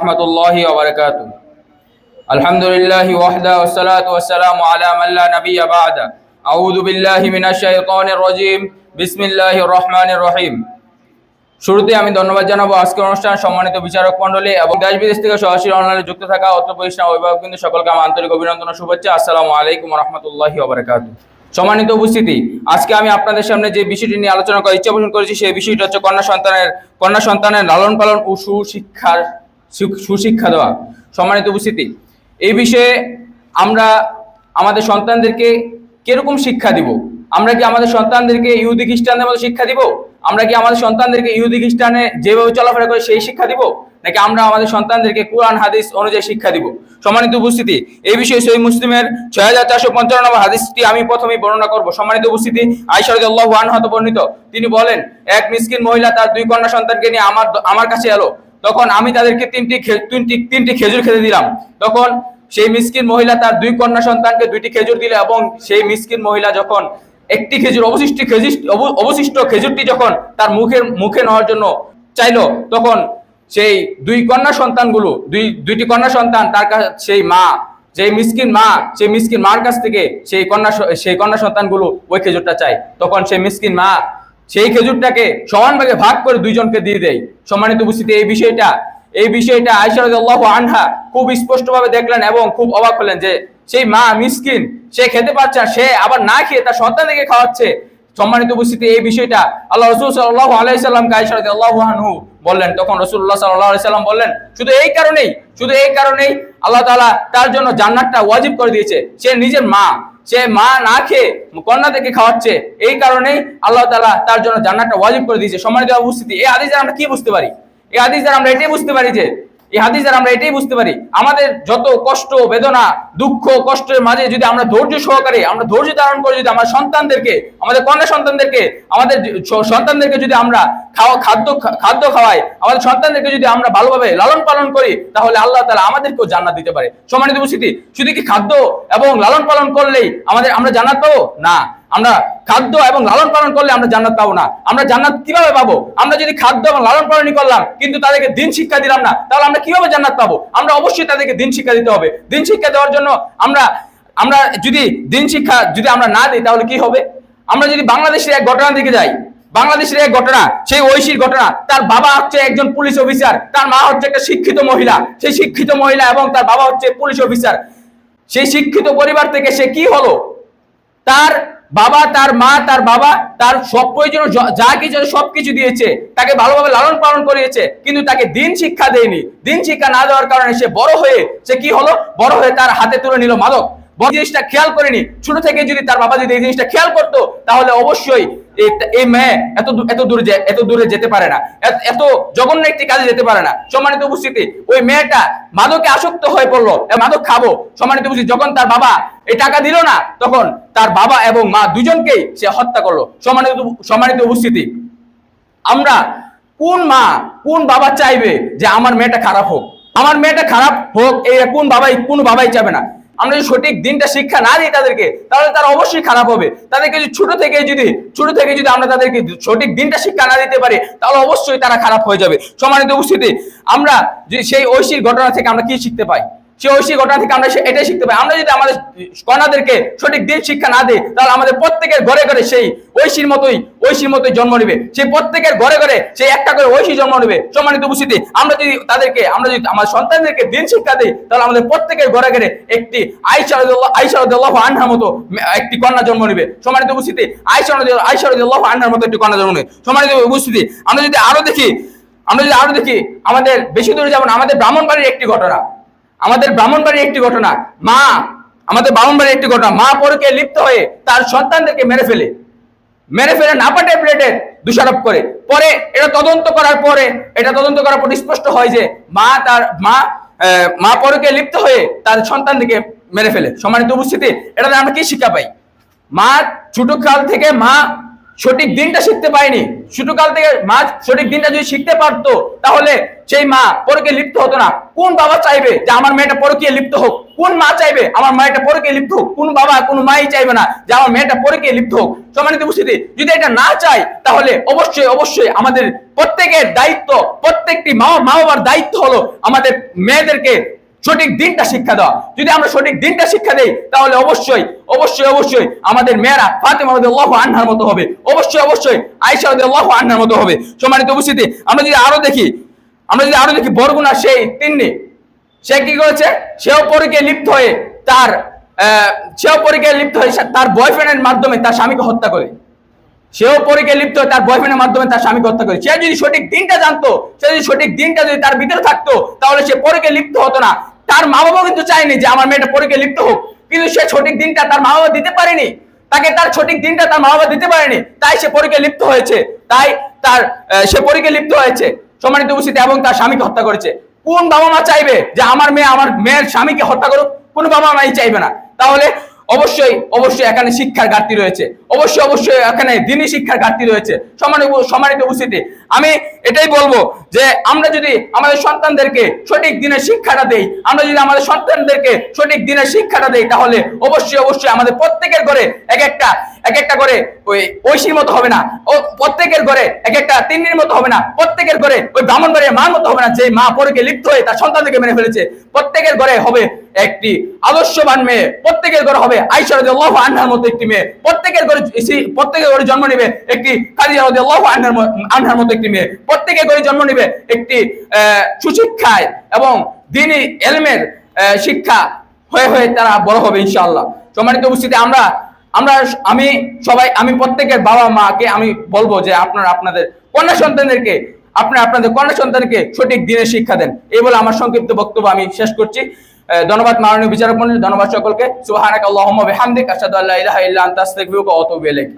রহমতুল্লাহ ওবরকাত আলহামদুলিল্লাহ ওয়াহদা ওসালাত ওয়াসালাম আলা মাল্লা নবী আবাদা আউযু বিল্লাহি মিনাশ শাইতানির রাজিম। বিসমিল্লাহির রহমানির রহিম। শুরুতে আমি ধন্যবাদ জানাব আজকের অনুষ্ঠান সম্মানিত বিচারক মন্ডলী এবং দেশ বিদেশ থেকে সহশীল অনলাইনে যুক্ত থাকা অত্র প্রতিষ্ঠান অভিভাবক কিন্তু সকলকে আমার আন্তরিক অভিনন্দন ও শুভেচ্ছা। আসসালামু আলাইকুম রহমতুল্লাহি ওবরাকাত সম্মানিত উপস্থিতি, আজকে আমি আপনাদের সামনে যে বিষয়টি নিয়ে আলোচনা করার ইচ্ছা পোষণ করেছি, সেই বিষয়টি হচ্ছে কন্যা সন্তানের কন্যা সন্তানের লালন পালন ও সুশিক্ষার সুশিক্ষা দেওয়া, সম্মানিত উপস্থিতি। এই বিষয়ে আমরা আমাদের সন্তানদেরকে কীরকম শিক্ষা দিব? আমরা কি আমাদের সন্তানদেরকে ইহুদি খ্রিস্টানদের মতো শিক্ষা দিব? আমরা কি আমাদের সন্তানদেরকে ইহুদি খ্রিস্টানে যেভাবে চলাফেরা করে সেই শিক্ষা দিব? নাকি আমরা আমাদের সন্তানদেরকে কোরআন, হাদিস অনুযায়ী শিক্ষা দিব? সম্মানিত উপস্থিতি, এই বিষয়ে সহি মুসলিমের ছয় হাজার চারশো পঞ্চান্ন হাদিসটি আমি প্রথমেই বর্ণনা করব। সম্মানিত উপস্থিতি আইসারদ আল্লাহ বর্ণিত। তিনি বলেন, এক মিসকিন মহিলা তার দুই কন্যা সন্তানকে নিয়ে আমার আমার কাছে এলো। তখন আমি তাদেরকে তিনটি তিনটি তিনটি খেজুর খেতে দিলাম। তখন সেই মিসকিন মহিলা তার দুই কন্যা সন্তানকে দুইটি খেজুর দিল এবং সেই মিসকিন মহিলা যখন একটি খেজুর অবশিষ্ট খেজুর অবশিষ্ট খেজুরটি যখন তার মুখের, মুখে নেওয়ার জন্য চাইলো, তখন সেই দুই কন্যা সন্তানগুলো, দুই, দুইটি কন্যা সন্তান তার কাছে সেই মা, যেই মিসকিন মা, সেই মিসকিন মার কাছ থেকে সেই কন্যা সেই কন্যা সন্তানগুলো ওই খেজুরটা চায়। তখন সেই মিসকিন মা সেই খেজুরটাকে সমানভাবে ভাগ করে দুইজনকে দিয়ে দেয়। সম্মানিত উপস্থিতি, এই বিষয়টা এই বিষয়টা আয়সা আনহা খুব স্পষ্টভাবে দেখলেন এবং খুব অবাক হলেন যে সেই মা মিসকিন, সে খেতে পারছে সে আবার না খেয়ে তার সন্তানকে খাওয়াচ্ছে। সম্মানিত উপস্থিতি, এই বিষয়টা আল্লাহ রসুল সাল্লাহ আলাইসাল্লামকে আয়সা রাদিয়াল্লাহু আনহু বললেন। তখন রসুল্লাহ সাল্লাহ সাল্লাম বললেন, শুধু এই কারণেই, শুধু এই কারণেই আল্লাহ তাআলা তার জন্য জান্নাতটা ওয়াজিব করে দিয়েছে। সে নিজের মা, সে মা না খেয়ে কন্যাদেরকে খাওয়াচ্ছে। এই কারণেই আল্লাহ তাআলা তার জন্য জান্নাতটা ওয়াজিব করে দিয়েছে। সম্মানিত উপস্থিতি, এই হাদিসে আমরা কি বুঝতে পারি? এই দ্বারা আমরা এটাই বুঝতে পারি যে এই হাদিস দ্বারা আমরা এটাই বুঝতে পারি, আমাদের যত কষ্ট, বেদনা, দুঃখ, কষ্টের মাঝে যদি আমরা ধৈর্য সহকারে, আমরা ধৈর্য ধারণ করে যদি আমার সন্তানদেরকে, আমাদের কন্যা সন্তানদেরকে, আমাদের সন্তানদেরকে যদি আমরা খাওয়া, খাদ্য খাদ্য খাওয়াই, আমাদের সন্তানদেরকে যদি আমরা ভালোভাবে লালন পালন করি, তাহলে আল্লাহ তাআলা আমাদেরকেও জান্নাত দিতে পারে। সম্মানিত উপস্থিতি, শুধু কি খাদ্য এবং লালন পালন করলেই আমাদের, আমরা জানাতো না। আমরা খাদ্য এবং লালন পালন করলে আমরা জান্নাত পাবো না। আমরা জান্নাত কীভাবে পাবো? আমরা যদি খাদ্য এবং লালন পালনই করলাম, কিন্তু তাদেরকে দিন শিক্ষা দিলাম না, তাহলে আমরা কীভাবে জান্নাত পাবো? আমরা অবশ্যই তাদেরকে দিন শিক্ষা দিতে হবে। দিন শিক্ষা দেওয়ার জন্য আমরা আমরা যদি দিন শিক্ষা যদি আমরা না দিই, তাহলে কি হবে? আমরা যদি বাংলাদেশের এক ঘটনার দিকে যাই, বাংলাদেশের এক ঘটনা, সেই ঐশীর ঘটনা, তার বাবা হচ্ছে একজন পুলিশ অফিসার, তার মা হচ্ছে একটা শিক্ষিত মহিলা, সেই শিক্ষিত মহিলা এবং তার বাবা হচ্ছে পুলিশ অফিসার। সেই শিক্ষিত পরিবার থেকে সে কি হলো? তার বাবা, তার মা, তার বাবা, তার সব প্রয়োজন, যা কিছু আছে সবকিছু দিয়েছে। তাকে ভালোভাবে লালন পালন করিয়েছে, কিন্তু তাকে দিন শিক্ষা দেয়নি। দিন শিক্ষা না দেওয়ার কারণে সে বড় হয়ে, সে কি হলো? বড় হয়ে তার হাতে তুলে নিল মাদক। জিনিসটা খেয়াল করেনি। ছোট থেকে যদি তার বাবা যদি এই জিনিসটা খেয়াল করতো, তাহলে অবশ্যই এই- মেয়ে এত এত দূরে এত দূরে যেতে পারে না। এত জঘন্য একটি কাজে যেতে পারে না। সম্মানিত উপস্থিতি, ওই মেয়েটা মাদকে আসক্ত হয়ে পড়ল। মাদক খাব। সম্মানিত উপস্থিতি, যখন তার বাবা এই টাকা দিল না, তখন তার বাবা এবং মা দুজনকেই সে হত্যা করল, সম্মানিত সম্মানিত উপস্থিতি। আমরা কোন মা, কোন বাবা চাইবে যে আমার মেয়েটা খারাপ হোক? আমার মেয়েটা খারাপ হোক, এই কোন বাবাই কোন বাবাই চাবে না? আমরা যদি সঠিক দিনটা শিক্ষা না দিই তাদেরকে, তাহলে তারা অবশ্যই খারাপ হবে। তাদেরকে যদি ছোট থেকে যদি, ছোট থেকে যদি আমরা তাদেরকে সঠিক দিনটা শিক্ষা না দিতে পারি, তাহলে অবশ্যই তারা খারাপ হয়ে যাবে। সম্মানিত উপস্থিতি, আমরা সেই ঐশীর ঘটনা থেকে আমরা কি শিখতে পাই? সেই ঘটনা থেকে আমরা এটাই শিখতে পাই আমরা যদি আমাদের কন্যাদেরকে সঠিক দিন শিক্ষা না দিই, তাহলে আমাদের প্রত্যেকের ঘরে ঘরে সেই ঐশীর মতোই ঐশীর মতোই জন্ম নেবে। সেই প্রত্যেকের ঘরে ঘরে সেই একটা করে ঐশী জন্ম নেবে। সম্মানিত উপস্থিতি, আমরা যদি তাদেরকে, আমরা যদি আমার সন্তানদেরকে দিন শিক্ষা দিই, তাহলে আমাদের প্রত্যেকের ঘরে ঘরে একটি আইসা রাদিয়াল্লাহু- আইসা রাদিয়াল্লাহু মতো একটি কন্যা জন্ম নেবে। সম্মানিত উপস্থিতি আইসা রাদিয়াল্লাহু- আইসা রাদিয়াল্লাহু আনহার মতো একটি কন্যা জন্ম নেবে। সম্মানিত উপস্থিতি, আমরা যদি আরও দেখি, আমরা যদি আরও দেখি, আমাদের বেশি দূরে যাব না, আমাদের ব্রাহ্মণবাড়ির একটি ঘটনা। আমাদের ব্রাহ্মণবাড়ির একটি ঘটনা, মা, আমাদের ব্রাহ্মণবাড়ির একটি ঘটনা, মা পরকে লিপ্ত হয়ে তার সন্তানদেরকে মেরে ফেলে। মেরে ফেলে নাপা প্লেটে দোষারোপ করে। পরে এটা তদন্ত করার পরে, এটা তদন্ত করার পর স্পষ্ট হয় যে মা তার, মা মা পরকে লিপ্ত হয়ে তার সন্তানদেরকে মেরে ফেলে। সম্মানিত উপস্থিতি, এটাতে আমরা কি শিক্ষা পাই? মা ছোট কাল থেকে মা সঠিক দিনটা শিখতে পায়নি ছোটকাল থেকে মা সঠিক দিনটা যদি শিখতে পারতো, তাহলে সেই মা পরকে লিপ্ত হতো না। কোন বাবা চাইবে যে আমার মেয়েটা পরকে লিপ্ত হোক? কোন মা চাইবে আমার মেয়েটা পরকে লিপ্ত হোক? কোন বাবা, কোন মাই চাইবে না যে আমার মেয়েটা পরকে লিপ্ত হোক? সম্মানিত উপস্থিতি, যদি এটা না চাই, তাহলে অবশ্যই অবশ্যই আমাদের প্রত্যেকের দায়িত্ব, প্রত্যেকটি মা মা বাবার দায়িত্ব হলো আমাদের মেয়েদেরকে সঠিক দিনটা শিক্ষা দেওয়া যদি আমরা সঠিক দিনটা শিক্ষা দেই, তাহলে অবশ্যই অবশ্যই অবশ্যই আমাদের মেয়েরা ফাতেমা রাদিয়াল্লাহু আনহার মতো হবে। অবশ্যই অবশ্যই আয়েশা রাদিয়াল্লাহু আনহার মতো হবে। সম্মানিত উপস্থিতি, আমরা যদি আরও দেখি, আমরা যদি আরও দেখি, বরগুনা সেই তিন্নি, সে কি করেছে? সেও পরীকে লিপ্ত হয়ে তার সেও পরীকে লিপ্ত হয়ে তার বয়ফ্রেন্ডের মাধ্যমে তার স্বামীকে হত্যা করে। সেও পরীকে লিপ্ত হয়ে তার বয়ফ্রেন্ডের মাধ্যমে তার স্বামীকে হত্যা করে। সে যদি সঠিক দিনটা জানতো, সে যদি সঠিক দিনটা যদি তার ভিতরে থাকতো, তাহলে সে পরীকে লিপ্ত হতো না। তার মা বাবা কিন্তু চায়নি যে আমার মেয়েটা পরীকে লিপ্ত হোক। কিন্তু সে সঠিক দিনটা তার মা বাবা দিতে পারেনি। তাকে তার সঠিক দিনটা তার মা বাবা দিতে পারেনি। তাই সে পরীকে লিপ্ত হয়েছে। তাই তার সে পরীকে লিপ্ত হয়েছে। সম্মানিত উপস্থিতি, এবং তার স্বামীকে হত্যা করেছে। কোন বাবা মা চাইবে যে আমার মেয়ে, আমার মেয়ের স্বামীকে হত্যা করুক? কোন বাবা মাই চাইবে না। তাহলে অবশ্যই অবশ্যই এখানে শিক্ষার ঘাটতি রয়েছে। অবশ্যই অবশ্যই এখানে দিনী শিক্ষার ঘাটতি রয়েছে। সম্মানিত সম্মানিত উপস্থিতি। আমি এটাই বলব যে আমরা যদি আমাদের সন্তানদেরকে সঠিক দিনের শিক্ষাটা দেই, আমরা যদি আমাদের সন্তানদেরকে সঠিক দিনের শিক্ষাটা দেই, তাহলে অবশ্যই অবশ্যই আমাদের প্রত্যেকের ঘরে এক একটা এক একটা করে ওই ঐশীর মতো হবে না। ও প্রত্যেকের ঘরে এক একটা তিন্নির মতো হবে না। প্রত্যেকের ঘরে ওই ব্রাহ্মণ বাড়ির মার মতো হবে না, যে মা পরকে লিপ্ত হয়ে তার সন্তানদেরকে মেরে ফেলেছে। প্রত্যেকের ঘরে হবে একটি আদর্শবান মেয়ে। প্রত্যেকের ঘরে হবে আইসা রাদিয়াল্লাহু আনহার মতো একটি মেয়ে। প্রত্যেকের ঘরে প্রত্যেকের ঘরে জন্ম নেবে একটি আনহার আনহার মতো একটি মেয়ে। প্রত্যেকের ঘরে জন্ম নেবে একটি সুশিক্ষায় এবং দিনী এলমের শিক্ষা হয়ে হয়ে তারা বড় হবে ইনশাআল্লাহ। সম্মানিত উপস্থিতি, আমরা আমরা আমি সবাই, আমি প্রত্যেকের বাবা মাকে আমি বলব যে আপনারা আপনাদের কন্যা সন্তানদেরকে, আপনারা আপনাদের কন্যা সন্তানকে সঠিক দিনের শিক্ষা দেন। এই বলে আমার সংক্ষিপ্ত বক্তব্য আমি শেষ করছি। ধন্যবাদ মাননীয় বিচারক মন্ডলী, ধন্যবাদ সকলকে। সুবহানাক আল্লাহুম্মা বিহামদিক, আশহাদু আল্লা ইলাহা ইল্লা আনতা, আস্তাগফিরুকা ওয়া আতুবু ইলাইক।